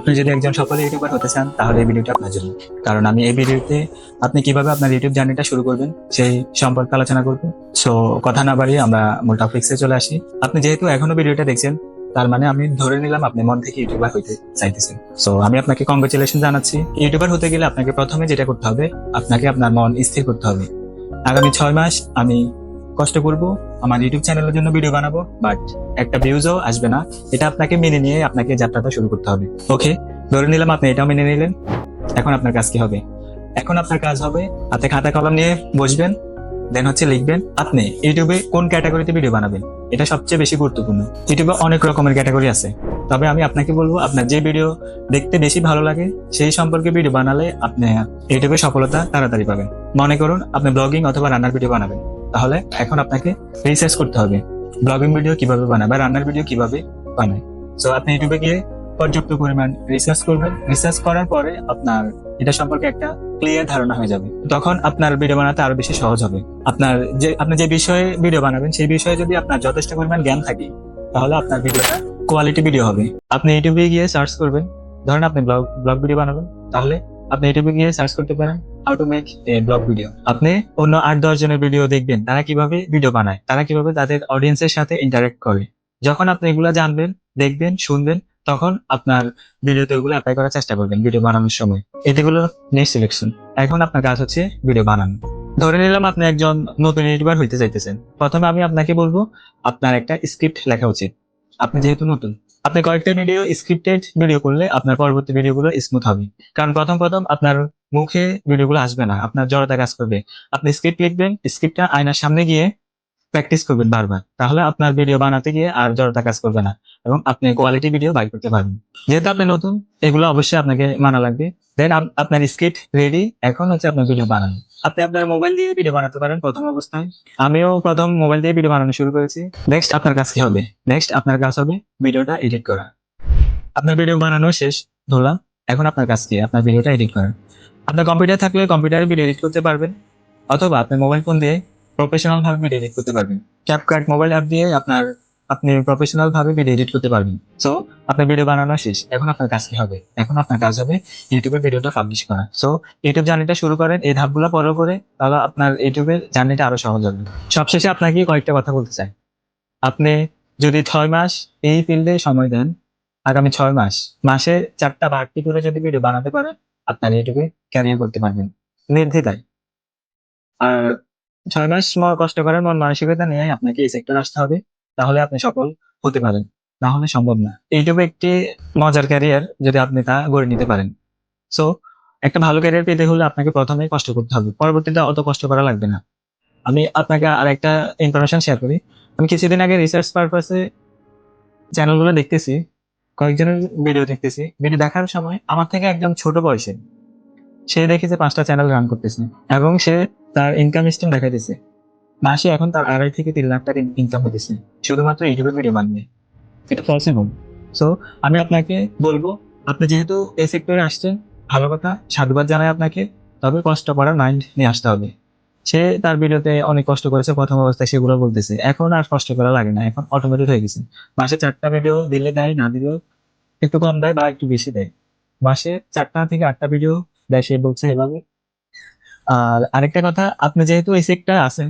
আপনি যদি একজন সফল ইউটিউবার হতে চান, তাহলে এই ভিডিওটা আপনার জন্য। কারণ আমি এই ভিডিওতে আপনি কীভাবে আপনার ইউটিউব জার্নিটা শুরু করবেন, সেই সম্পর্কে আলোচনা করব। সো, কথা না বাড়িয়ে আমরা মূল টপিক্সে চলে আসি। আপনি যেহেতু এখনও ভিডিওটা দেখছেন, তার মানে আমি ধরে নিলাম আপনি মন থেকে ইউটিউবার হইতে চাইতেছেন। সো, আমি আপনাকে কংগ্রেচুলেশন জানাচ্ছি। ইউটিউবার হতে গেলে আপনাকে প্রথমে যেটা করতে হবে, আপনাকে আপনার মন স্থির করতে হবে। আগামী ছয় মাস আমি কষ্ট করব, আমার ইউটিউব চ্যানেলের জন্য ভিডিও বানাবো বাট একটা ভিউজও আসবে না। এটা আপনাকে মেনে নিয়ে আপনাকে যাত্রাটা শুরু করতে হবে। ওকে ধরে নিলাম আপনি এটাও মেনে নিলেন। এখন আপনার কাজ কি হবে? এখন আপনার কাজ হবে হাতে খাতা কলম নিয়ে বসবেন দেন হচ্ছে লিখবেন, আপনি ইউটিউবে কোন ক্যাটাগরিতে ভিডিও বানাবেন? এটা সবচেয়ে বেশি গুরুত্বপূর্ণ। ইউটিউবে অনেক রকমের ক্যাটাগরি আছে। তবে আমি আপনাকে বলব, আপনার যে ভিডিও দেখতে বেশি ভালো লাগে, সেই সম্পর্কে ভিডিও বানালে আপনি ইউটিউবে সফলতা তাড়াতাড়ি পাবেন। মনে করুন, আপনি ব্লগিং অথবা রান্নার ভিডিও বানাবেন। তাহলে এখন আপনাকে রিসার্চ করতে হবে। ব্লগিং ভিডিও কীভাবে বানায় বা রান্নার ভিডিও কীভাবে বানায়। সো আপনি ইউটিউবে গিয়ে পর্যাপ্ত পরিমাণ রিসার্চ করবেন। রিসার্চ করার পরে আপনার এটা সম্পর্কে একটা ক্লিয়ার ধারণা হয়ে যাবে। তখন আপনার ভিডিও বানাতে আরও বেশি সহজ হবে। আপনার যে, আপনি যে বিষয়ে ভিডিও বানাবেন, সেই বিষয়ে যদি আপনার যথেষ্ট পরিমাণ জ্ঞান থাকে, তাহলে আপনার ভিডিওটা কোয়ালিটি ভিডিও হবে। আপনি ইউটিউবে গিয়ে সার্চ করবেন। ধরেন আপনি ব্লগ ব্লগ ভিডিও বানাবেন। তাহলে আপনি ইউটিউবে গিয়ে সার্চ করতে পারেন how to make a blog video আপনি অন্য আট, দশ জনের ভিডিও দেখবেন, তারা কীভাবে ভিডিও বানায়, তারা কীভাবে তাদের অডিয়েন্সের সাথে ইন্টারেক্ট করে। যখন আপনি এগুলো জানবেন, দেখবেন, শুনবেন, তখন আপনার ভিডিওতে ওগুলো অ্যাপ্লাই করার চেষ্টা করবেন ভিডিও বানানোর সময়। এগুলো নেক্সট সিলেকশন এখন আপনার কাজ হচ্ছে ভিডিও বানানো। ধরে নিলাম আপনি একজন নতুন ইউটিউবার হইতে চাইতেছেন। প্রথমে আমি আপনাকে বলব, আপনার একটা স্ক্রিপ্ট লেখা উচিত। আপনি যেহেতু নতুন আপনি কয়েকটা ভিডিও স্ক্রিপ্টেড ভিডিও করলে আপনার পরবর্তী ভিডিওগুলো স্মুথ হবে। কারণ প্রথম প্রথম আপনার মুখে ভিডিওগুলো আসবে না, আপনার জড়তা কাজ করবে। আপনি স্ক্রিপ্ট লিখবেন স্ক্রিপ্টটা আয়নার সামনে গিয়ে প্র্যাকটিস করবেন বারবার, তাহলে আপনার ভিডিও বানাতে গিয়ে আর জড়তা কাজ করবে না এবং আপনি কোয়ালিটি ভিডিও বাই করতে পারবেন। যেহেতু আপনি নতুন, এগুলো অবশ্যই আপনাকে মানা লাগবে। দেন আপনার স্ক্রিপ্ট রেডি এখন হচ্ছে আপনার ভিডিও বানানো। আপনি আপনার মোবাইল দিয়ে ভিডিও বানাতে পারেন প্রথম অবস্থায়। আমিও প্রথম মোবাইল দিয়ে ভিডিও বানানো শুরু করেছি। নেক্সট আপনার কাজ কি হবে? নেক্সট আপনার কাজ হবে ভিডিওটা এডিট করা। আপনার ভিডিও বানানো শেষ, ধরলাম। এখন আপনার কাজ কি? আপনার ভিডিওটা এডিট করা। আপনার কম্পিউটার থাকলে কম্পিউটারে ভিডিও এডিট করতে পারবেন। অথবা আপনি মোবাইল ফোন দিয়ে প্রফেশনাল ভাবে ভিডিও এডিট করতে পারবেন। ক্যাপকাট মোবাইল অ্যাপ দিয়ে আপনার, আপনি প্রফেশনাল ভাবে ভিডিও এডিট করতে পারবেন। সো আপনার ভিডিও বানানো শেষ। এখন আপনার কাজ কি হবে? এখন আপনার কাজ হবে ইউটিউবে ভিডিওটা পাবলিশ করা। সো ইউটিউব জার্নিটা শুরু করেন, এই ধাপগুলো ফলো করে তাহলে আপনার ইউটিউবের জার্নিটা আরও সহজ হবে। সবশেষে আপনাকে কয়েকটা কথা বলতে চাই। আপনি যদি ছয় মাস এই ফিল্ডে সময় দেন, আগামী ছয় মাস, মাসে চারটা বাড়তি করে যদি ভিডিও বানাতে পারেন, আপনার ইউটিউবে ক্যারিয়ার করতে পারবেন। নির্দ্বিধায়। আর ছয় মাস কষ্ট করার মন মানসিকতা নিয়ে আপনাকে এই সেক্টর আসতে হবে। তাহলে আপনি সফল হতে পারেন। না হলে সম্ভব না। ইউটিউবে একটি মজার ক্যারিয়ার যদি আপনি তা গড়ে নিতে পারেন। সো একটা ভালো ক্যারিয়ার পেতে হলে আপনাকে প্রথমে কষ্ট করতে হবে। পরবর্তীতে অত কষ্ট করা লাগবে না। আমি আপনাকে আর একটা ইনফরমেশন শেয়ার করি। আমি কিছুদিন আগে রিসার্চ পারপাসে চ্যানেলগুলো দেখতেছি। কয়েকজনের ভিডিও দেখতেছি। ভিডিও দেখার সময় আমার থেকে একদম ছোট বয়সে সে। দেখেছে পাঁচটা চ্যানেল রান করতেছে। এবং সে তার ইনকাম স্ট্রিম দেখাইতেছে। মাসে এখন তার আড়াই থেকে তিন লাখ টাকা ইনকাম হতেছে শুধুমাত্র ইউটিউবে ভিডিও বানিয়ে। এটা পসিবল সো আমি আপনাকে বলব আপনি যেহেতু এই সেক্টরে আসছেন ভালো কথা সাধুবাদ জানাই আপনাকে তবে কষ্ট করার মাইন্ড নিয়ে আসতে হবে। সে তার ভিডিওতে অনেক কষ্ট করেছে প্রথম অবস্থায় সেগুলো বলতেছে। এখন আর কষ্ট করা লাগে না এখন অটোমেটিক হয়ে গেছে। মাসে চারটা ভিডিও দিলে দেয় না দিলেও একটু কম দেয় বা একটু বেশি দেয়। মাসে চারটা থেকে আটটা ভিডিও দেয় সে বলছে এভাবে। আর আরেকটা কথা, আপনি যেহেতু এই সেক্টর আছেন,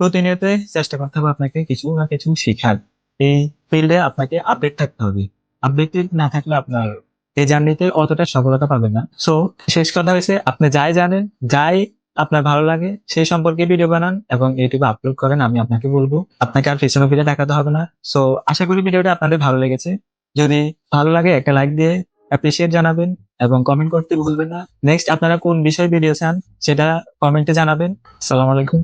প্রতিনিয়ত চেষ্টা করতে হবে আপনাকে কিছু না কিছু শেখার। এই ফিল্ডে আপনাকে আপডেট থাকতে হবে। আপডেটেড না থাকলে আপনার এই জার্নিতে অতটা সফলতা পাবেন না। সো শেষ কথা হয়েছে, আপনি যাই জানেন, যাই আপনার ভালো লাগে সেই সম্পর্কে ভিডিও বানান এবং ইউটিউবে আপলোড করেন, আমি আপনাকে বলব। আপনাকে আর পেছনে ফিরে দেখাতে হবে না। সো আশা করি ভিডিওটা আপনাদের ভালো লেগেছে। যদি ভালো লাগে, একটা লাইক দিয়ে অ্যাপ্রিসিয়েট জানাবেন। এবং কমেন্ট করতে ভুলবেন না। নেক্সট আপনারা কোন বিষয়ে ভিডিও চান, সেটা কমেন্টে জানাবেন। সালাম আলাইকুম